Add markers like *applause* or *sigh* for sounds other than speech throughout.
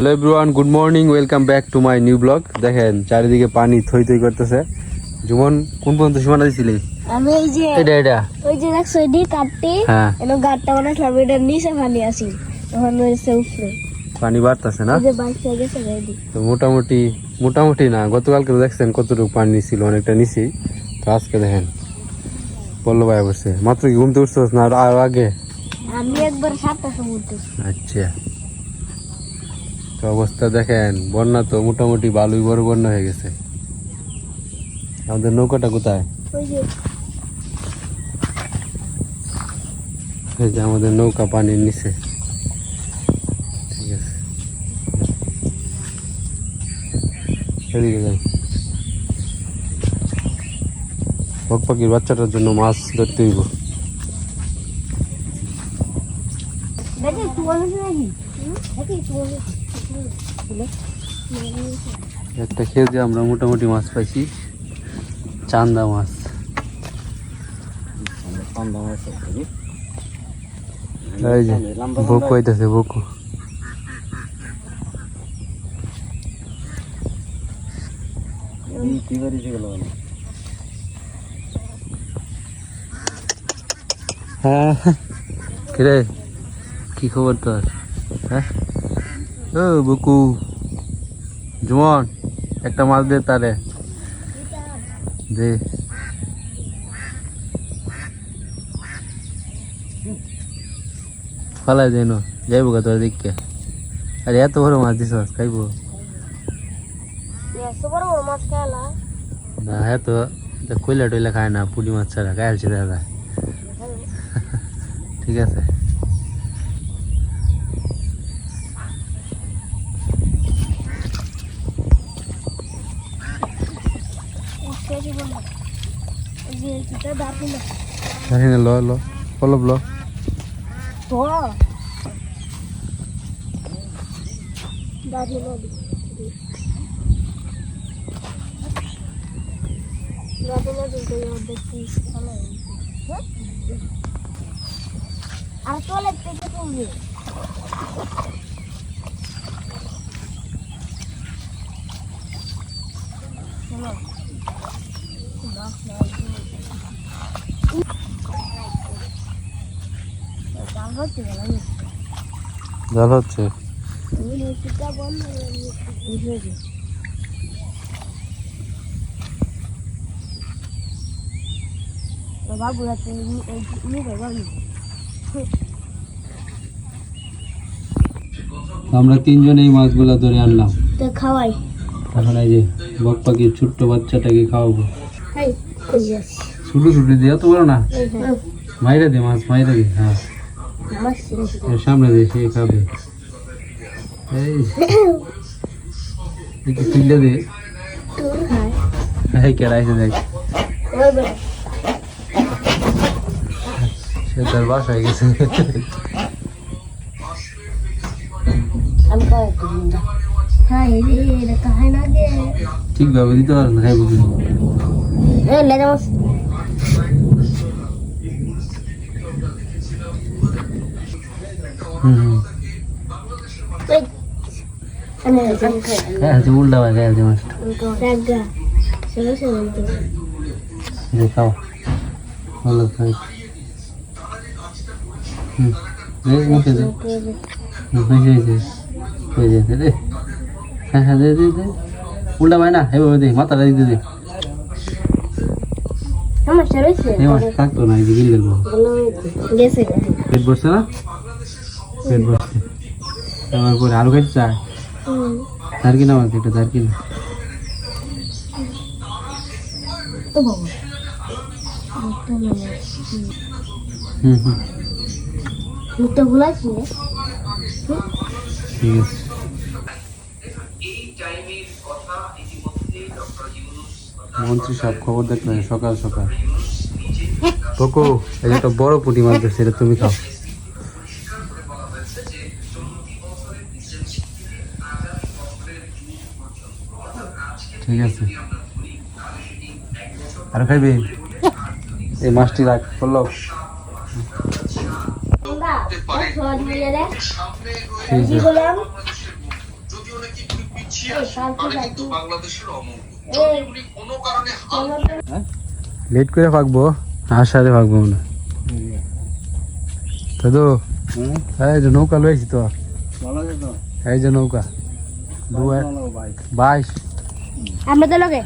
Hello everyone good morning welcome back to my new blog দেখেন চারিদিকে পানি থই থই করতেছে। জুমন কোন পর্যন্ত সীমানা দিছিলি? আমি এই যে এটা এটা। ওই যে দেখছ এটি কাটতে হ্যাঁ। এনো গাড়টা বানাইছিলাম এটার নিচে পানি আসি তখন হয়েছে উপরে। পানি বাড়তেছে না? যে বাইক হয়ে গেছে রেডি তো মোটামুটি মোটামুটি না গতকালকে দেখছেন কতটুকু পানি ছিল অনেকটা নিচেই তো আজকে দেখেন পল্লব ভাই বসছে। মাত্র কি ঘুমতে উঠছো না আর আগে? আমি একবার সাতটা সমুদ্র আচ্ছা। তো অবস্থা দেখেন? বন্যা তো মোটামুটি বালুই বড় বন্যা হয়ে গেছে। আমাদের নৌকাটা কোথায়? এই যে আমাদের নৌকা পানির নিচে। ঠিক আছে। এদিকে যাই। বক পাখির বাচ্চাটার জন্য মাছ ধরতে হইব। দেখি তোমার একটা খেয়ে আমরা মোটামুটি মাছ পাইছি। চান্দা মাছ। এই যে বকু হইতেছে বকু হ্যাঁ। কিরে কি খবর তোর? হ্যাঁ? ও বকু। জুমন একটা মাছ দে তারে। দে। ফালাই দেন যাইব গা তোর দিককে আরে এত বড় মাছ দিস খাইব। না এত কইলা টইলা খায় না পুলি মাছ ছাড়া গায়ে দাদা। ঠিক আছে কেজি বন্ধ এই যে এটা দাঁড়ি না জানি ল ল পলব ল আর তোলে থেকে তুমি চলো জাল হচ্ছে না জাল হচ্ছে? বাবু আমরা তিনজন এই মাছগুলো ধরে আনলাম। খাওয়াই। এখন এই যে বক পাখির ছোট্ট বাচ্চাটাকে খাওয়াবো। ছুটু ছুটু দিয়ে তো বড় না। মাইরে দে মাছ মাইরে দে। হ্যাঁ। সামনে দে সে খাবে। এই তুলে দে। এই কেড়াইছে দেখ। সে তার বাসায় গেছে। হ্যাঁ ঠিকভাবে দিতে পারে না খাইব হ্যাঁ উল্টা ভাই খাই মাছটা রাগা চলো চলো তো যে খাও ভালো খাই হুম মুখে দে হয়েছে হয়েছে হয়ে হ্যাঁ হ্যাঁ দে দে দে উল্টা ভাই না এভাবে দে মাথাটা দিতে দে আমার চলেছে থাকতো না এই যে গেল গেছে না পেট ভরছে। আমার পরে আলু খাইতে হুম তার কিনা এটা তার কিনা মানে মন্ত্রী সব খবর দেখলেন সকাল সকাল। কোকো একটা বড় পুঁটি মাছ ধরছে এটা তুমি খাও। ঠিক আছে। আর খাইবে? এই মাছটি রাখ বলল আমরা সহজ মিলে রে। ঠিক কি আছে করলাম লেট করে ফাঁকবো আসারে ফাঁকবো মনে হয়। দাদু এই যে নৌকা লয়েছি তো। এই যে নৌকা। দুয়ার বাইশ। আমরা তো লগে?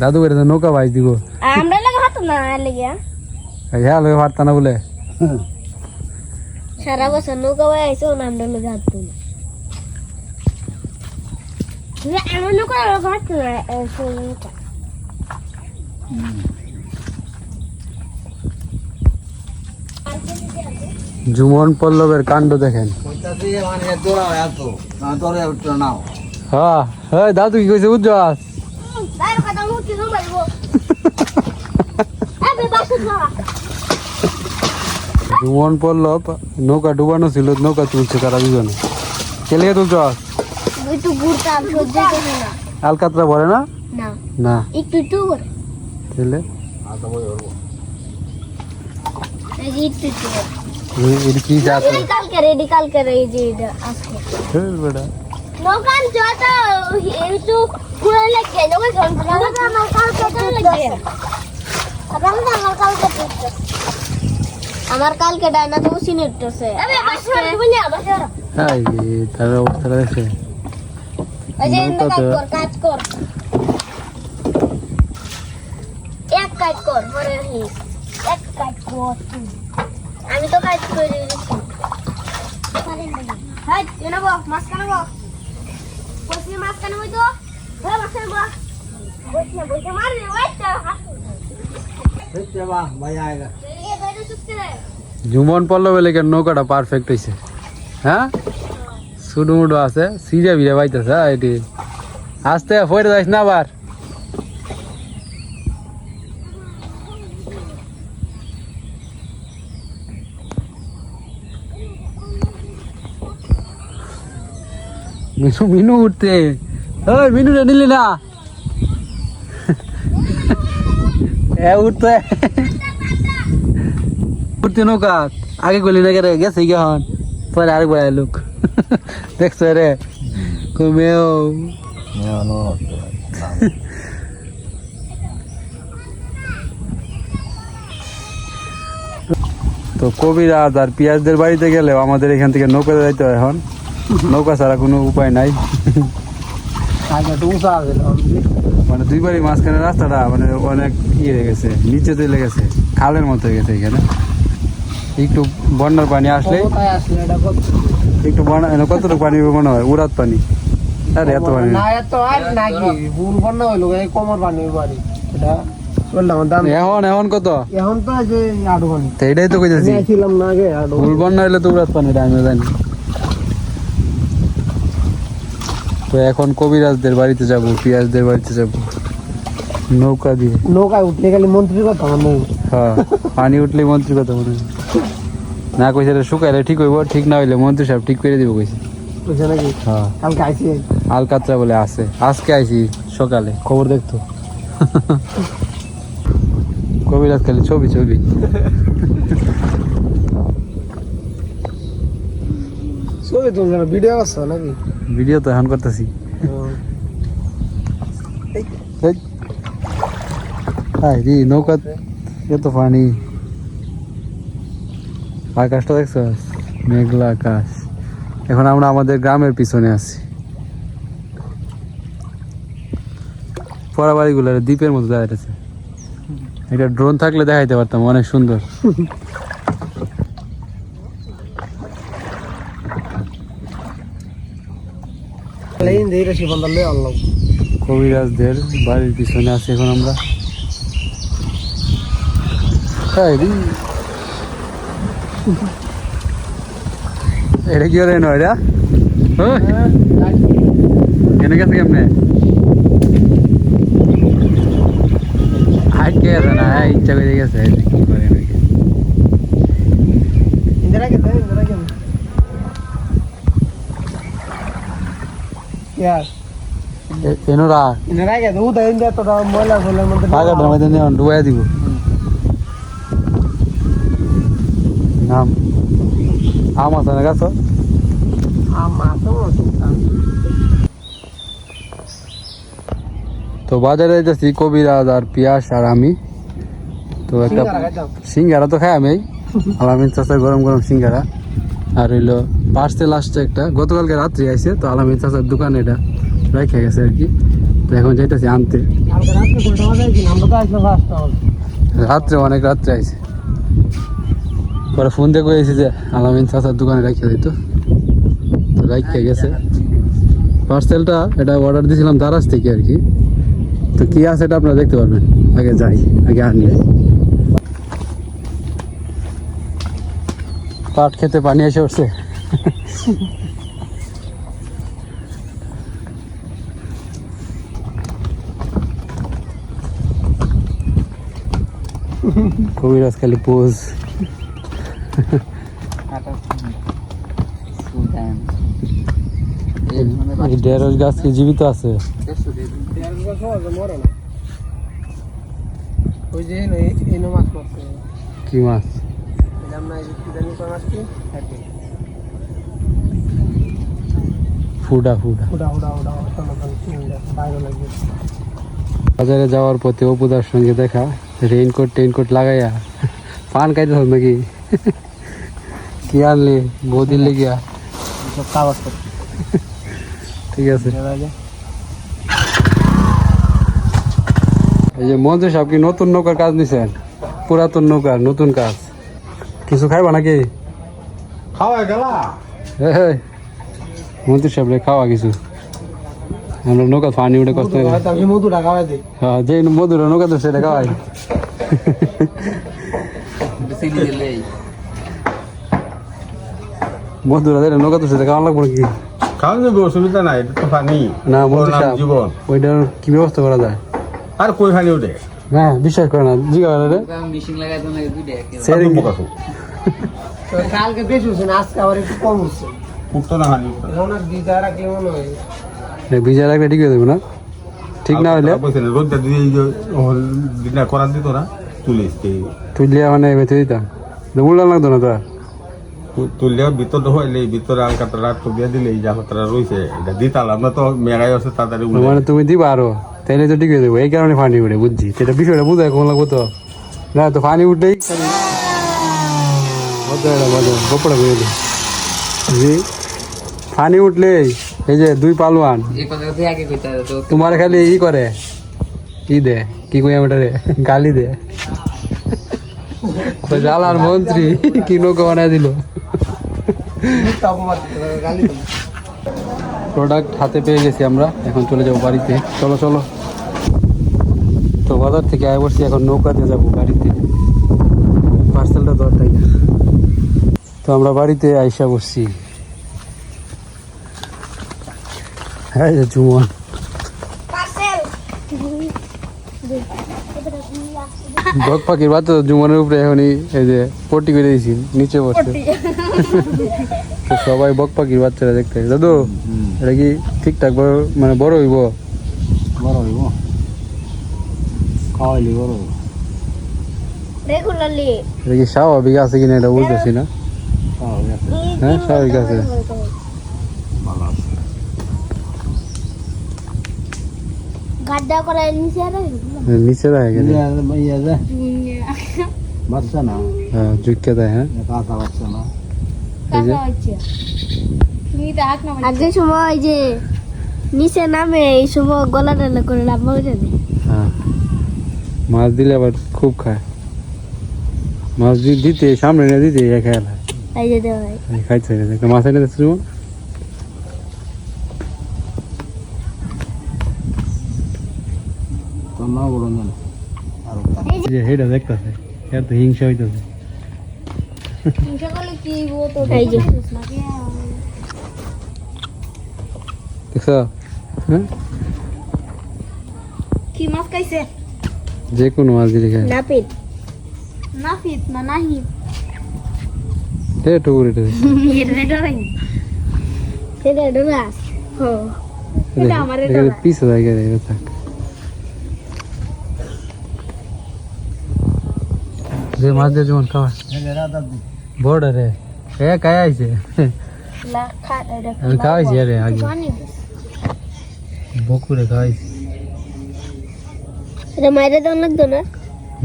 দাদু করে তো নৌকা বাইশ দিব। আমরা লগে হাত না লেগে? হ্যাঁ লোক পারতা না বলে। সারা বছর নৌকা বয়ে আইসো না আমরা লগে হাত না। আমার নৌকা লগে হাত না জুমন পল্লবের কাণ্ড দেখেন। হ্যাঁ হ্যাঁ দাদু কি কইছে না জুমন পল্লব নৌকা ডুবানো ছিল নৌকা তুলছে তারা দুজনে। কেলে তুলছ? আলকাতরা বলে না? না। একটু একটু এটা কি রেডি কালকে রেডি কালকে এই যে আজকে বেটা। দোকান যত একটু খুলে লেগে নৌকা ঘন নৌকা আমার কালকে লেগে আমার কালকে তো আমার কালকে ডানা তো সিনে উঠতেছে বলি হাই তার অবস্থা কাজ কর কাজ কর এক কাজ কর পরে এক কাজ কর আমি তো কাজ করে দিয়েছি হাই এনে বো মাছ কানে বো বসে মাছ কানে বই তো মাছ কানে বসে বসে মার রে ওই তো রে জুমন পল্লবের লেগে নৌকাটা পারফেক্ট হয়েছে হ্যাঁ? সুডু মুডু আছে সিজা বিরে বাইতেছে হ্যাঁ এটি। আসতে ফইরে যাইস না আবার। মিনু মিনু উঠতে। ওই মিনু রে, নিলি না? এ উঠতে উঠতে নৌকা। আগে গলি না রে, গেছে কি হন পরে আরেকবার লোক। দেখছ রে? কমেও। তো কবিরাজ আর পিয়াজদের বাড়িতে গেলেও আমাদের এখান থেকে নৌকা যাইতে হয় এখন। নৌকা ছাড়া কোনো উপায় নাই। মানে দুইবারই মাঝখানে রাস্তাটা মানে অনেক ইয়ে হয়ে গেছে নিচে চলে গেছে খালের মতো হয়ে গেছে এখানে। একটু বন্যার পানি আসলে একটু বন্যা কতটুকু পানি মনে হয়? উড়াত পানি। আরে এত পানি না। এখন এখন কত? এখন তো আটু এটাই তো কইতেছি। ছিলাম না আগে আটু ফুল বন্যা হলে তো উড়াত পানি আমিও জানি। তো এখন কবিরাজদের বাড়িতে যাব পিয়াজদের বাড়িতে যাব। নৌকা দিয়ে। নৌকায় উঠলে খালি মন্ত্রীর কথা নেই হ্যাঁ। পানি উঠলেই মন্ত্রী কথা মনে না কইছে রে শুকাইলে ঠিক হইব ঠিক না হইলে মন্ত্রী সাহেব ঠিক করে দিব কইছে। হ্যাঁ। আলকাতরা বলে আছে। আজকে আইছি সকালে। খবর দেখতো। কবিরাজ খালি ছবি ছবি। ছবি তুলছে না ভিডিও করছ নাকি? ভিডিও তো এখন করতেছি। হাই রে নৌকা এত পানি। আকাশটা দেখছ? মেঘলা আকাশ। এখন আমরা আমাদের গ্রামের পিছনে আছি। পড়া বাড়িগুলো দ্বীপের মতো দাঁড়াইতেছে এটা ড্রোন থাকলে দেখাইতে পারতাম অনেক সুন্দর। লেন ধীরে সে বন্ধ লয়ে আনলাম। কবিরাজদের বাড়ির পিছনে আছি এখন আমরা। রে। এটা কি করে নয় এটা কেন গেছে কেমনে? আজকে গেছে না? হ্যাঁ, ইচ্ছা করে গেছে। কি করে নাকি ইন্দিরা কে দেন ইন্দিরা কে ইয়ার। এনোরা ইন্দিরা কে দু দেন দে তো ময়লা ফেলার মধ্যে আগে মধ্যে নিয়ে ডুবাই দিব। নাম। আম আছে না গাছ আম তো বাজারে যাচ্ছি কবিরাজ আর পিয়াস আর আমি তো একটা সিঙ্গারা তো খাই আমি। *laughs* আলামিন চাচার গরম গরম সিঙ্গারা। আর হইল পার্সেল আসছে একটা। গতকালকে রাত্রি আইছে তো আলামিন চাচার দোকানে এটা রেখে গেছে আর কি। তো এখন যাইতেছি আনতে। রাত্রে অনেক রাত্রে আইছে। পরে ফোন দিয়ে কয়েছি যে আলামিন চাচার দোকানে রেখে দিত তো রেখে গেছে। পার্সেলটা এটা অর্ডার দিয়েছিলাম দারাজ থেকে আর কি। তো কী আছে এটা আপনারা দেখতে পারবেন। আগে যাই আগে আনি পাট খেতে পানি এসে উঠছে। কবিরাজ খালি পোজ। ঢেঁড়স গাছ কি জীবিত আছে? কি মাছ? ফুডা ফুডা উড়া উড়া উড়া ওটা মতন চিংড়ি বাইরে লাগবে বাজারে যাওয়ার পথে অপুদার সঙ্গে দেখা রেইনকোট টেইনকোট লাগাইয়া পান খাইতে হবে নাকি কি আনলি বৌদির লেগিয়া সব কাগজ করছে ঠিক আছে এই যে মঞ্জু সাহেব কি নতুন নৌকার কাজ নিছেন পুরাতন নৌকার নতুন কাজ কিছু খাইবা নাকি? খাওয়া গেলা। মন্ত্রী সাহেব খাওয়া কিছু। আমরা নৌকা পানি উঠে কষ্ট হ্যাঁ যে মধুর নৌকা তো সেটা খাওয়াই। মধুরা যেটা নৌকা তো সেটা খাওয়া লাগবো নাকি? খাওয়া যাবে অসুবিধা নাই এটা তো পানি। না ওর মন্ত্রী নাম জীবন। ওইটার কি ব্যবস্থা করা যায়? আর কই পানি ওঠে না বিশ্বাস করে না রে? সেরিং আসো তো কালকে বেশি হচ্ছে না আজকে আবার একটু কম হচ্ছে। উঠতো না পানি না। রাখলে মনে হয়। রাখলে ঠিক হয়ে যাবে না? ঠিক না হইলে? আর রোদটা দিয়ে এই যে করার দিত না তুলে তুললে মানে বেঁচে দিতাম। উল্টা লাগতো না তো। তুললে ভিতর হইলে ভিতরে আলকাটা রাত তো দিলে এই জাহাজটা রয়েছে এটা দিতাল আমরা তো মেঘাই আছে তাড়াতাড়ি মানে তুমি দিবা আরও? তাইলে তো ঠিক হয়ে যাবে এই কারণে পানি উঠে বুঝছি? সেটা বিষয়টা বুঝায় কোন লাগবো তো? না তো পানি উঠলেই গোপড়া করে জি পানি উঠলেই এই যে দুই পালোয়ান তোমার খালি ই করে। ই দে? কি কই আমি গালি দে। জালার মন্ত্রী কি নৌকা বানায় দিল? দিল। প্রোডাক্ট হাতে পেয়ে গেছি আমরা এখন চলে যাব বাড়িতে। চলো চলো। তো বাজার থেকে আয় বসছি এখন নৌকা নৌকাতে যাব গাড়িতে। পার্সেলটা দরটাই তো আমরা বাড়িতে আইসা বসছি। হ্যাঁ যে জুমন বক পাখির বাচ্চা তো জুমনের উপরে এখনই এই যে পটি করে দিয়েছি নিচে বসছে তো সবাই বক পাখির বাচ্চারা দেখতে দাদু এটা কি ঠিকঠাক বড় মানে বড় হইব? বড় হইব। খাওয়াইলি বড় রেগুলারলি এটা কি স্বাভাবিক আছে কিনা এটা বুঝতেছি না হ্যাঁ স্বাভাবিক আছে ভালো আছে গাড্ডা করে নিচে আর নিচে দেয় গেছে বাচ্চা না হ্যাঁ জুইকে দেয় হ্যাঁ কাঁচা বাচ্চা না আগে সময় যে নিচে নামে এই সময় গলা করে লাভ হয়ে যাবে মাছ দিলে আবার খুব খায়। মাছ দিতে সামনে না দিতে এ খায় না তাই হয়। খাইছে মাছ এনে এই যে হেটা দেখতেছে। এর তো হিংসা হইতেছে। এই যে। দেখছ? হ্যাঁ? কি মাছ খাইছে? যে কোনো মাছ দিলে খায় নাপিত নাপিত না নাহি এ টুকুর এটা সেটা ডোরাস হো এটা আমার এটা এখানে না। পিস হয়ে গেছে এটা থাক যে মাছ দিয়ে যেমন খাওয়া বড় রে এ কায় আইছে লা খা এটা আমি খাওয়াইছি আরে আগে পানি বকুরে খাওয়াইছি এটা মাইরে লাগতো না?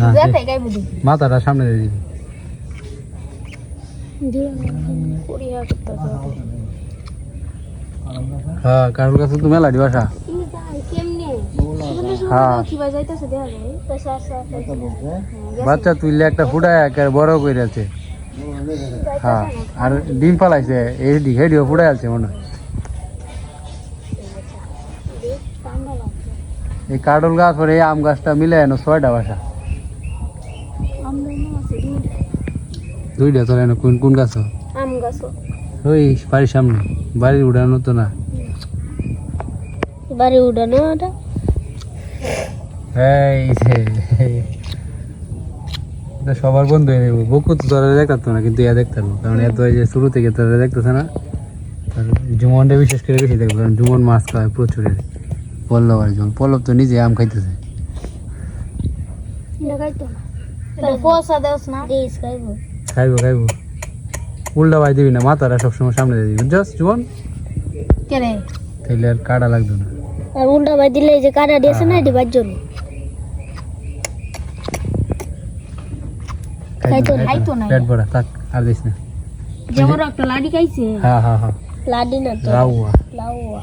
না যাতে গাইব দি মাথাটা সামনে দিয়ে দিবি। হ্যাঁ কারোর কাছে তো মেলা বাসা বাচ্চা তুললে একটা ফুটায় বড় করে আছে হ্যাঁ আর ডিম পালাইছে এই হেডিও ফুটাই আছে মনে হয়। এই কাডল গাছ পরে এই আম গাছটা মিলে এনো ছয়টা বাসা। দুইটা তোর এনো কোন কোন গাছ? আম গাছ। ওই বাড়ির সামনে। বাড়ির উড়ানো তো না। বাড়ি উঠানো ওটা। এই যে। সবার বন্ধু হয়ে যাব। বকু তো তোরা দেখতো না কিন্তু ইয়া দেখতাম। কারণ এত এই যে শুরু থেকে তোরা দেখতেছে না আর জুমনটা বিশেষ করে বেশি দেখব কারণ জুমন মাছ খাওয়ায় প্রচুর। পল্লব আর জুমন পল্লব তো নিজে আম খাইতেছে। দেখাইতো না। পয়সা দেওস না। দিস খাইব। খাইবো খাইবো। উল্টা ভাই দিবি না মাথাটা সবসময় সামনে দিয়ে দিবি। জাস্ট জুমন কেন? তাইলে আর কাটা লাগতো না। আর উল্টা ভাই দিলে যে কাটা দিয়েছে না। পেট ভরা থাক আর দিস না। যেমন একটা লাডি খাইছে। হ্যাঁ হ্যাঁ হ্যাঁ। লাডি না তো। রাউয়া লাউয়া।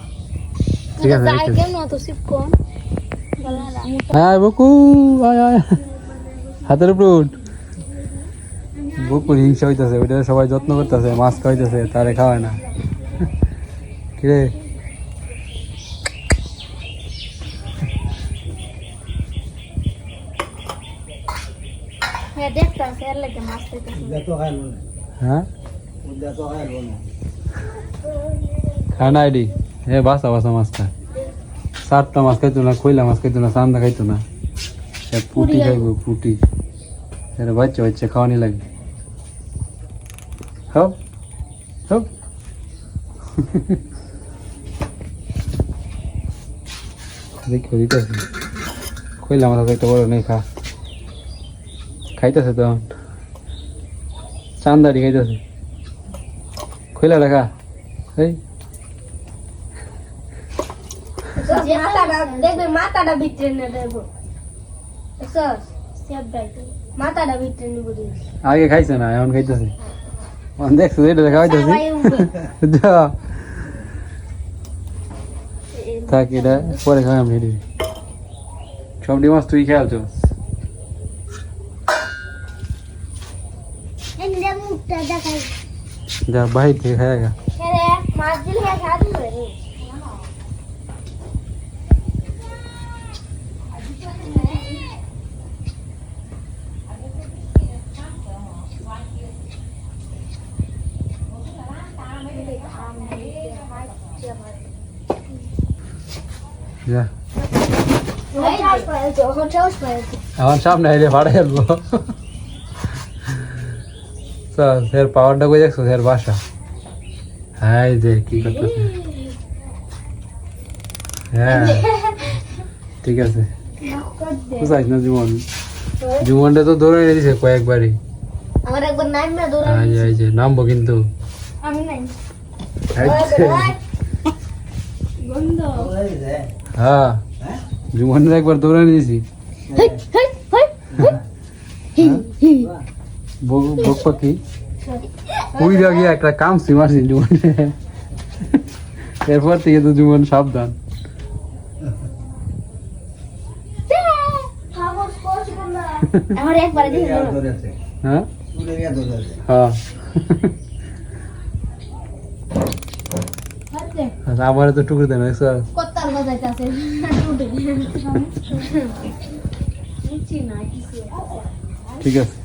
ঠিক আছে হ্যাঁ বকু আয় আয়। হাতের উপর উঠ। বকুর হিংসা হইতেছে ওইটা সবাই যত্ন করতেছে মাছ খাইতেছে তারে খাওয়ায় না। কিরে? হ্যাঁ হ্যাঁ খানা আইডি হে বাসা বাসা মাছটা সাতটা মাছ খাইতো না খইলা মাছ খাইতো না চান্দা খাইতো না সে পুটি খাইবো পুটি সেটা বাচ্চা বাচ্চা খাওয়ানি লাগবে হপ হপ দেখো দিতেছে খইলা মাছ একটা বড় নেই খা খাইতেছে তো চান্দারি খাইতেছে খইলা দেখা এই যে মাথাটা দেখবে মাথাটা ভিতরে না দেবো। দেখছস সেব দাইতে মাথাটা ভিতরে নিব দিস আগে খাইছে না এখন খাইতেছে। এটা খাইতেছে সবাই *laughs* যা। থাক এটা পরে খাই আমি সব ডিম তুই খেয়াল চল যা বাহির থেকে খাই মাছ দিলে খাদি আমার সামনে আইলে ভাড়া ফেলব। চল স্যার পাওয়ারটা কই দেখছ? স্যার বাসা। হাই যে কি করতেছে। হ্যাঁ। ঠিক আছে। না জীবন। জীবনটা তো ধরে এনে দিছে কয়েকবারই। আমার একবার নাইম না দৌড়া এই যে, এই যে নামবো কিন্তু। আমি নাই হ্যাঁ। জীবনের একবার দৌড়ে এনে দিছি হেই হেই হেই বক পাখি। উড়ি যা গিয়ে একটা কাম মারছি জীবনে। এরপর থেকে তো জীবন সাবধান। আমার একবার হ্যাঁ? হ্যাঁ। আচ্ছা, আমার তো টুকুর দেন দেখছ কত্তার বাজাইতে আছে। ঠিক আছে।